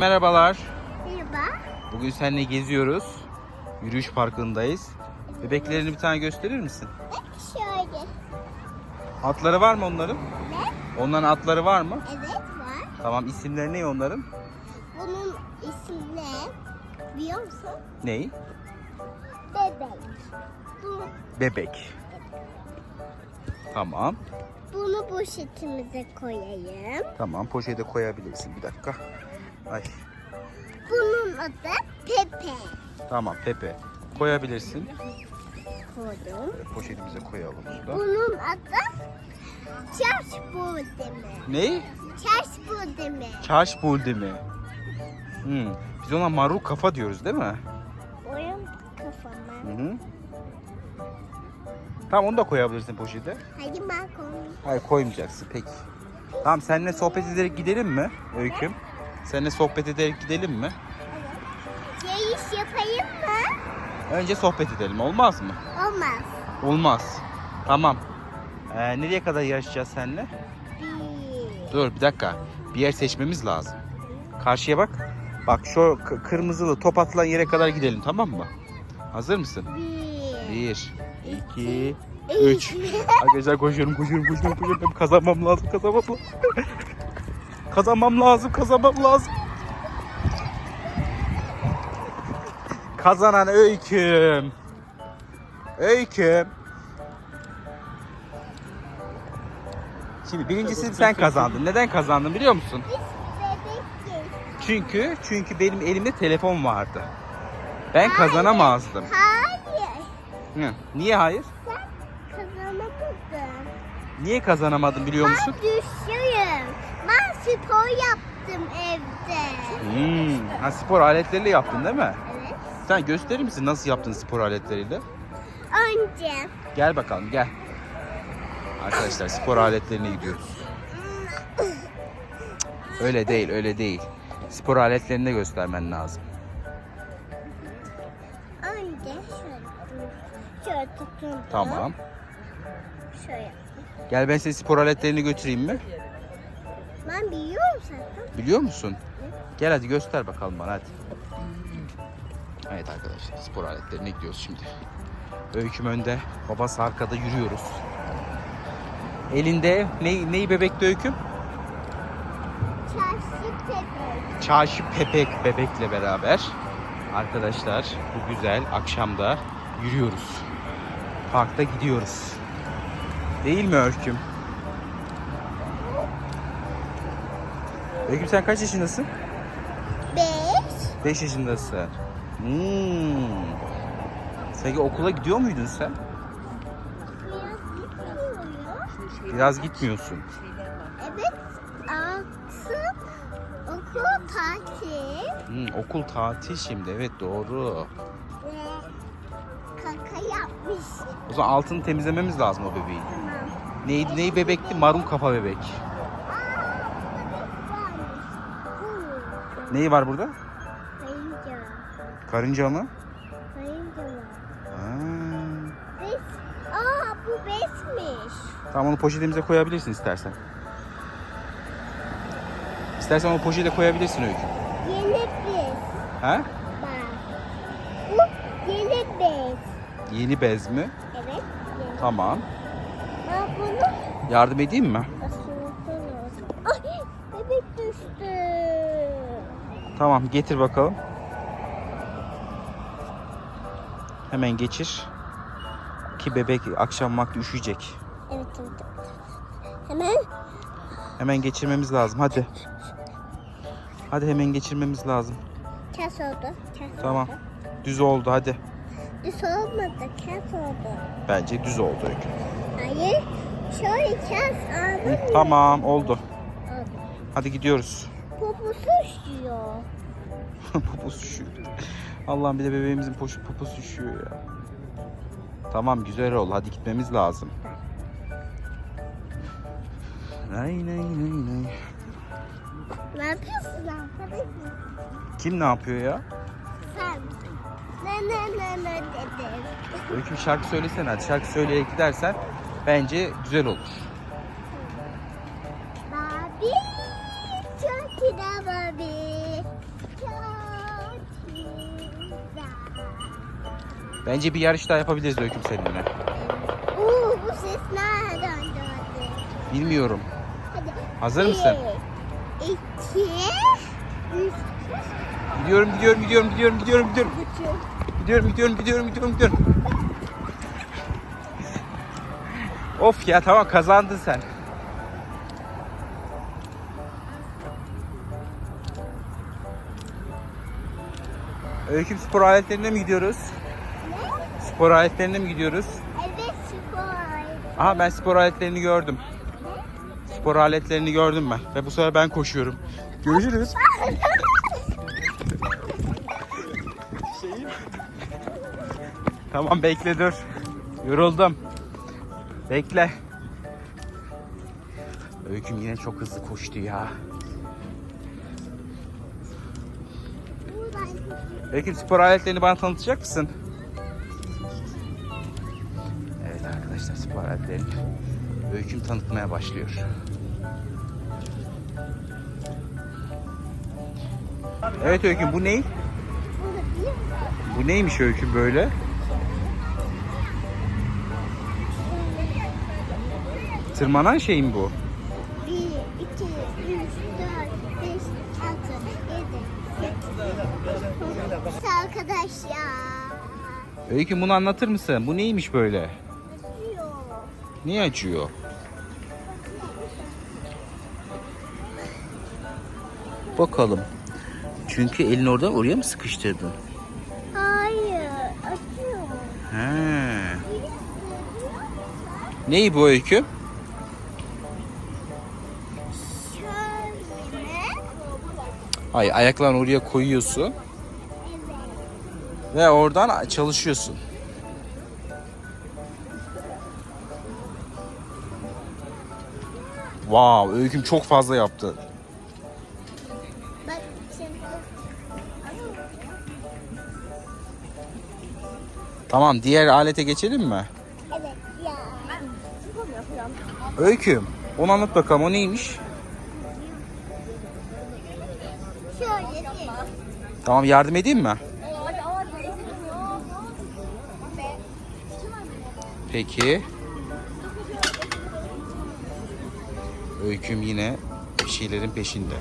Merhabalar. Merhaba. Bugün seninle geziyoruz. Yürüyüş parkındayız. Bebeklerini bir tane gösterir misin? Şöyle. Atları var mı onların? Ne? Onların atları var mı? Evet var. Tamam isimleri ne onların? Bunun ismi ne? Biliyor musun? Ney? Bebek. Bu, Bebek. Tamam. bunu poşetimize koyayım. Tamam poşete koyabilirsin. Bir dakika. Ay. Bunun adı Pepe. Tamam Pepe. Koyabilirsin. Koydum. Poşetimize koyalım şurada. Bunun adı Çarş Buldemi. Ney? Çarş Buldemi. Çarş buldu mi? Hmm. Biz ona marul kafa diyoruz değil mi? Oyun kafama. Hı hı. Tamam onu da koyabilirsin poşete. Hadi ben koyayım. Hayır koymayacaksın peki. Tamam seninle sohbet ederek gidelim mi Öyküm? Seninle sohbet ederek gidelim mi? Yarış yapayım mı? Önce sohbet edelim olmaz mı? Olmaz. Olmaz. Tamam. Ee, nereye kadar yarışacağız seninle? Bir. Dur bir dakika. Bir yer seçmemiz lazım. Karşıya bak. Bak şu k- kırmızılı top atılan yere kadar gidelim tamam mı? Hazır mısın? Bir. Bir, iki, üç. Arkadaşlar koşuyorum koşuyorum koşuyorum koşuyorum. Kazanmam lazım kazanmam lazım. Kazanmam lazım kazanmam lazım. Kazanan Öyküm. Öyküm. Şimdi birincisi sen kazandın. Neden kazandın biliyor musun? Çünkü çünkü benim elimde telefon vardı. Ben kazanamazdım. Hayır. Hı. Niye hayır? Sen kazanamadın. Niye kazanamadım biliyor musun? Ben düşüyorum. Spor yaptım evde. Hmm. Ha, spor aletleriyle yaptın değil mi? Evet. Sen gösterir misin nasıl yaptın spor aletleriyle? Önce Gel bakalım gel. Arkadaşlar spor aletlerine gidiyoruz. Öyle değil öyle değil. Spor aletlerini de göstermen lazım. önce şöyle şöyle tutun. Tamam. Şöyle. Gel ben seni spor aletlerini götüreyim mi? Zaten. Biliyor musun? Gel hadi göster bakalım bana hadi. Evet arkadaşlar spor aletlerine gidiyoruz şimdi. Öyküm önde, babası arkada yürüyoruz. Elinde ne, neyi bebekte öyküm? Çarşı bebek. Çarşı Pepek bebekle beraber arkadaşlar bu güzel akşamda yürüyoruz. Parkta gidiyoruz. Değil mi Öyküm? Öyküm sen kaç yaşındasın? Beş. 5 yaşındasın. Hmm. Sen okula gidiyor muydun sen? Biraz gitmiyor. Biraz gitmiyorsun. Evet. Altı okul tatil. Hmm, okul tatil şimdi. Evet doğru. Ve kaka yapmış. O zaman altını temizlememiz lazım o bebeğin. Tamam. Neydi? Neyi bebekti? Marun kafa bebek. Neyi var burada? Kayınca. Karınca mı? Kayınca var. Ha. Bes. Aa bu besmiş. Tamam onu poşetimize koyabilirsin istersen. İstersen o poşete koyabilirsin Öykü. Yeni bez. Ha? Bak. Bu yeni bez. Yeni bez mi? Evet. Yeni. Tamam. Ben bunu Yardım edeyim mi? ısırmam Tamam getir bakalım. Hemen geçir. Ki bebek akşam vakti üşüyecek. Evet evet. evet. Hemen Hemen geçirmemiz lazım hadi. Hadi hemen geçirmemiz lazım. kes oldu. Kes Tamam. oldu. Düz oldu hadi. Düz olmadı. Kes oldu. Bence düz oldu Öykü. Hayır. Şöyle kes. Hı, Anladın mı? tamam oldu. Oldu. Hadi gidiyoruz. Poposu üşüyor. Poposu üşüyor. Allah'ım bir de bebeğimizin poşu poposu üşüyor ya. Tamam güzel oldu. Hadi gitmemiz lazım. Nay nay nay nay. Ne yapıyorsun? Kim ne yapıyor ya? Sen. Ne ne ne ne dedim. Öykü bir şarkı söylesene hadi. Şarkı söyleyerek gidersen bence güzel olur. Bence bir yarış daha yapabiliriz Öyküm seninle. Oo bu ses nereden geldi? Bilmiyorum. Hadi. Hazır mısın? İki, üç. Gidiyorum, gidiyorum, gidiyorum, gidiyorum, gidiyorum, gidiyorum. Gidiyorum, gidiyorum, gidiyorum, gidiyorum, gidiyorum. Of ya tamam kazandın sen. Öyküm spor aletlerine mi gidiyoruz? Spor aletlerine mi gidiyoruz? Evet spor. Aha ben spor aletlerini gördüm. Spor aletlerini gördüm ben. Ve bu sefer ben koşuyorum. Görüşürüz. Tamam bekle dur. Yoruldum. Bekle. Öyküm yine çok hızlı koştu ya. Öyküm spor aletlerini bana tanıtacak mısın? Arkadaşlar spor aletlerini Öyküm tanıtmaya başlıyor. Evet Öyküm bu ne? Burada bir Bu neymiş Öyküm böyle? Tırmanan şey mi bu? Bir, iki, üç, dört, beş, altı, yedi, sekiz. Arkadaşlar. Öyküm bunu anlatır mısın? Bu neymiş böyle? Niye acıyor? Bakalım. Çünkü elini oradan oraya mı sıkıştırdın? Hayır. Acıyor. He. Neyi bu öykü? Ay ayaklarını oraya koyuyorsun Evet. ve oradan çalışıyorsun. Wow, öyküm çok fazla yaptı. Bak şimdi. Tamam, diğer alete geçelim mi? Evet ya. Öyküm, onu anlat bakalım. O neymiş? Şöyle. Tamam, yardım edeyim mi? Peki. Öyküm yine bir şeylerin peşinde.